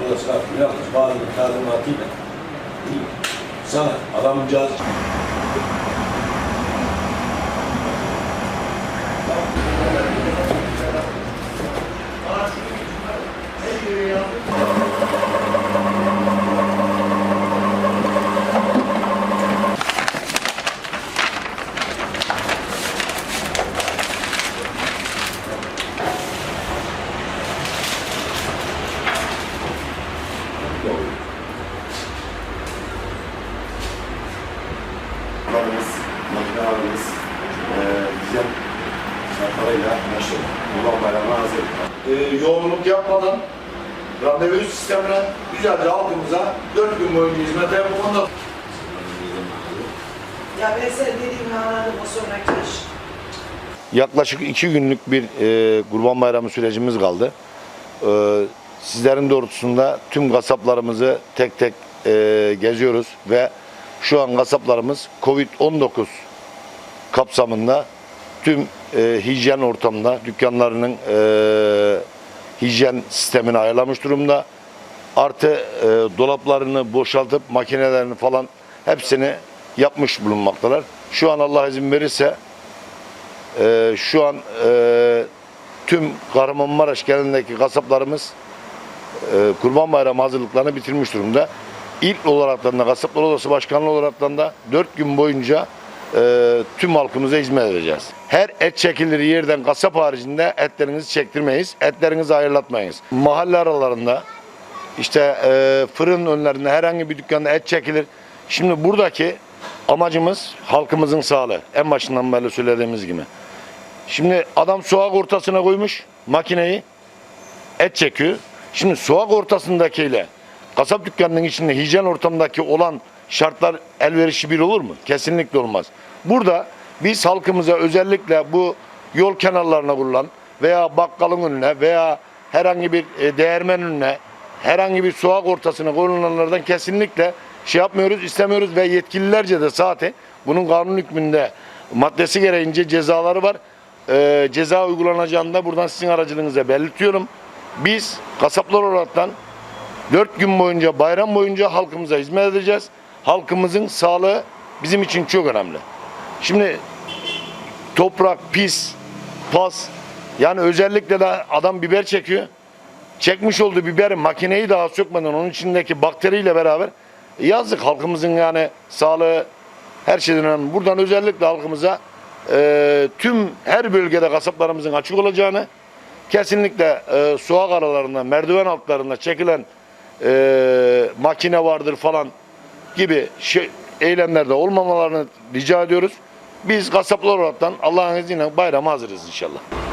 Burası yapıyor. Bazı talimatıyla. Sana adam cazip. Adamcağız Kadınız, makinelerimiz, e, hijyen şartlarıyla meşhur. Kurban Bayramı hazır. E, yoğunluk yapmadan randevu sistemine güzelce halkımıza 4 gün boyunca hizmet yapıp ondan Ya ben sen dediğimi anladım o sonraki iş. Yaklaşık iki günlük bir e, Kurban Bayramı sürecimiz kaldı. E, sizlerin doğrultusunda tüm kasaplarımızı tek tek e, geziyoruz ve şu an kasaplarımız Covid-19 kapsamında tüm e, hijyen ortamında dükkanlarının e, hijyen sistemini ayarlamış durumda. Artı e, dolaplarını boşaltıp makinelerini falan hepsini yapmış bulunmaktalar. Şu an Allah izin verirse ee, şu an e, tüm Kahramanmaraş genelindeki kasaplarımız e, Kurban Bayramı hazırlıklarını bitirmiş durumda. İlk olaraktan da Kasaplar Odası Başkanlığı olaraktan da 4 gün boyunca e, tüm halkımıza hizmet edeceğiz. Her et çekilir yerden kasap haricinde etlerinizi çektirmeyiz, etlerinizi ayırlatmayız. Mahalle aralarında işte e, fırın önlerinde herhangi bir dükkanda et çekilir. Şimdi buradaki amacımız halkımızın sağlığı. En başından beri söylediğimiz gibi. Şimdi adam soğuk ortasına koymuş makineyi et çekiyor. Şimdi soğuk ortasındakiyle kasap dükkanının içinde hijyen ortamındaki olan şartlar elverişli bir olur mu? Kesinlikle olmaz. Burada biz halkımıza özellikle bu yol kenarlarına kurulan veya bakkalın önüne veya herhangi bir e, değirmen önüne herhangi bir soğuk ortasına koyulanlardan kesinlikle şey yapmıyoruz, istemiyoruz ve yetkililerce de zaten bunun kanun hükmünde maddesi gereğince cezaları var. Ee, ceza uygulanacağını da buradan sizin aracılığınıza belirtiyorum. Biz kasaplar olaraktan 4 gün boyunca, bayram boyunca halkımıza hizmet edeceğiz. Halkımızın sağlığı bizim için çok önemli. Şimdi toprak, pis, pas, yani özellikle de adam biber çekiyor. Çekmiş olduğu biberi makineyi daha sökmeden onun içindeki bakteriyle beraber yazdık halkımızın yani sağlığı her şeyden önemli. Buradan özellikle halkımıza e, tüm her bölgede kasaplarımızın açık olacağını kesinlikle e, soğuk aralarında merdiven altlarında çekilen e, makine vardır falan gibi şey, eylemlerde olmamalarını rica ediyoruz. Biz kasaplar olaraktan Allah'ın izniyle bayrama hazırız inşallah.